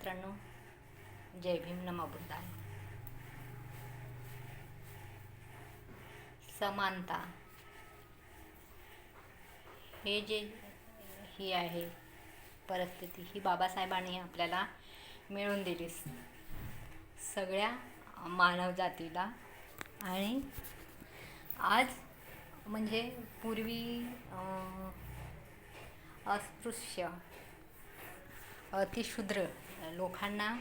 मित्रांनो जय भीम नमा बुद्धाय समानता. हे जे ही आहे परिस्थिती ही बाबासाहेबांनी आपल्याला मिळवून दिली सगळ्या मानवजातीला आणि आज म्हणजे पूर्वी अस्पृश्य अतिशूद्र लोकांना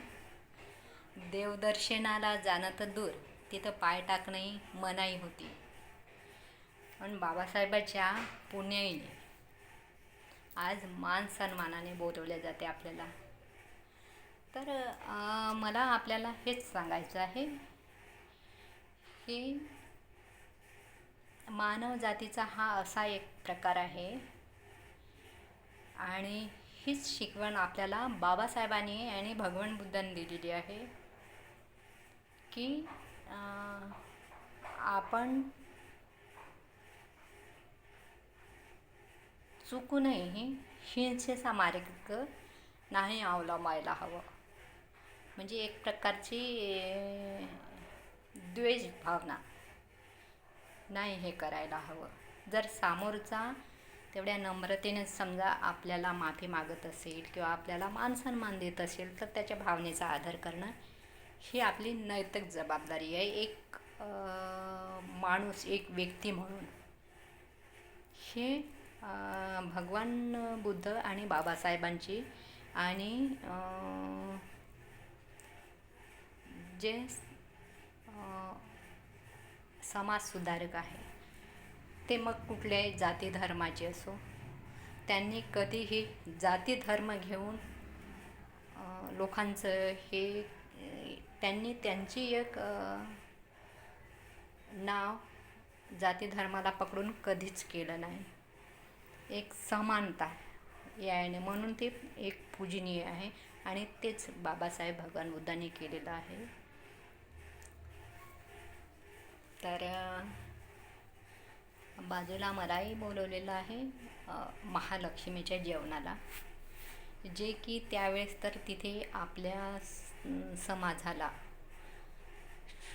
देवदर्शनाला जाणं तर दूर तिथं पाय टाकणंही मनाई होती. पण बाबासाहेबाच्या पुण्याईने आज मान सन्मानाने बोलवले जाते आपल्याला. तर आ, मला आपल्याला हेच सांगायचं आहे की मानव जातीचा हा असा एक प्रकार आहे आणि हीच शिकवण आपल्याला बाबासाहेबांनी आणि भगवान बुद्धांनी दिलेली आहे की आपण चुकूनही हिंसेचा मार्ग नाही अवलंबायला हवं. म्हणजे एक प्रकारची द्वेष भावना नाही हे करायला हवं. जर सामोरचा तेवढ्या नम्रतेने समजा आपल्याला माफी मागत असेल किंवा आपल्याला मान सन्मान देत असेल तर त्याच्या भावनेचा आदर करणं ही आपली नैतिक जबाबदारी आहे. एक माणूस एक व्यक्ती म्हणून. हे भगवान बुद्ध आणि बाबासाहेबांची आणि जे समाजसुधारक आहे. ते मग कुठल्याही जाती धर्माचे असो त्यांनी कधीही जाती धर्म घेऊन लोकांचं हे त्यांनी त्यांची एक नाव जाती धर्माला पकडून कधीच केलं नाही. एक समानता याने म्हणून ते एक पूजनीय आहे आणि तेच बाबासाहेब भगवान बुद्धांनी केलेलं आहे. तर बाजूला मलाही बोलवलेलं आहे महालक्ष्मीच्या जेवणाला. जे की त्यावेळेस तर तिथे आपल्या स- समाजाला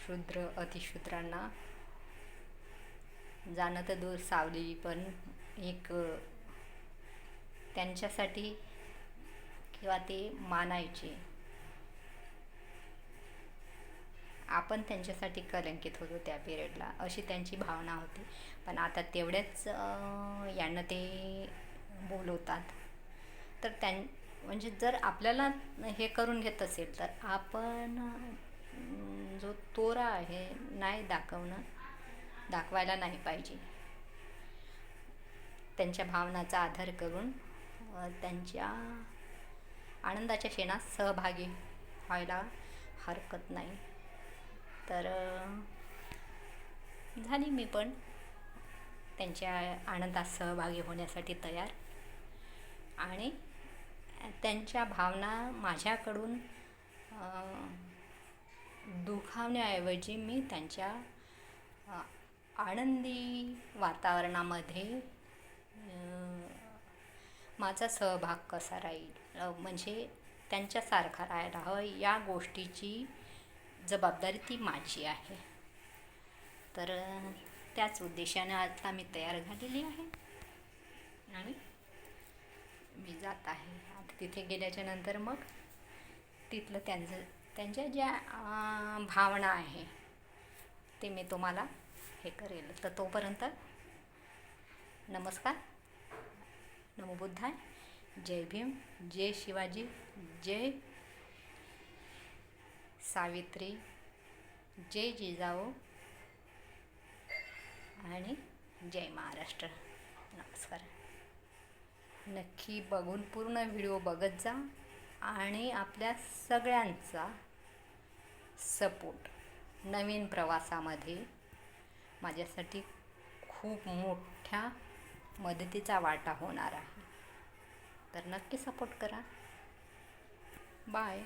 शूद्र अतिशूद्रांना जाणं तर दूर सावली पण एक त्यांच्यासाठी किंवा ते मानायचे. आपण त्यांच्यासाठी कलंकित होतो त्या पिरियडला अशी त्यांची भावना होती. पण आता तेवढ्याच यांना ते बोलवतात. तर त्यां म्हणजे जर आपल्याला हे करून घेत असेल तर आपण जो तोरा आहे नाही दाखवणं दाखवायला नाही पाहिजे. त्यांच्या भावनाचा आधार करून त्यांच्या आनंदाच्या क्षणात सहभागी व्हायला हरकत नाही. तर झाली मी पण. त्यांच्या आनंदात सहभागी होण्यासाठी तयार. आणि त्यांच्या भावना माझ्याकडून दुखावण्याऐवजी मी त्यांच्या आनंदी वातावरणामध्ये माझा सहभाग कसा राहील? म्हणजे त्यांच्यासारखा राहायला हवं या गोष्टीची जबाबदारी ती माझी आहे. तर त्याच उद्देशाने आता मी तयार झालेली आहे. आणि मी जात आहे. आता तिथे गेल्याच्यानंतर मग तिथलं त्यांचं त्यांच्या ज्या भावना आहे ते मी तुम्हाला हे करेल. तर तोपर्यंत नमस्कार. नमो बुद्धाय. जय भीम. जय शिवाजी. जय सावित्री जय जिजाऊ आणि जय महाराष्ट्र. नमस्कार. नक्की बघून पूर्ण व्हिडिओ बघत जा आणि आपल्या सगळ्यांचा सपोर्ट नवीन प्रवासामध्ये माझ्यासाठी खूप मोठ्या मदतीचा वाटा होणार आहे. तर नक्की सपोर्ट करा. बाय.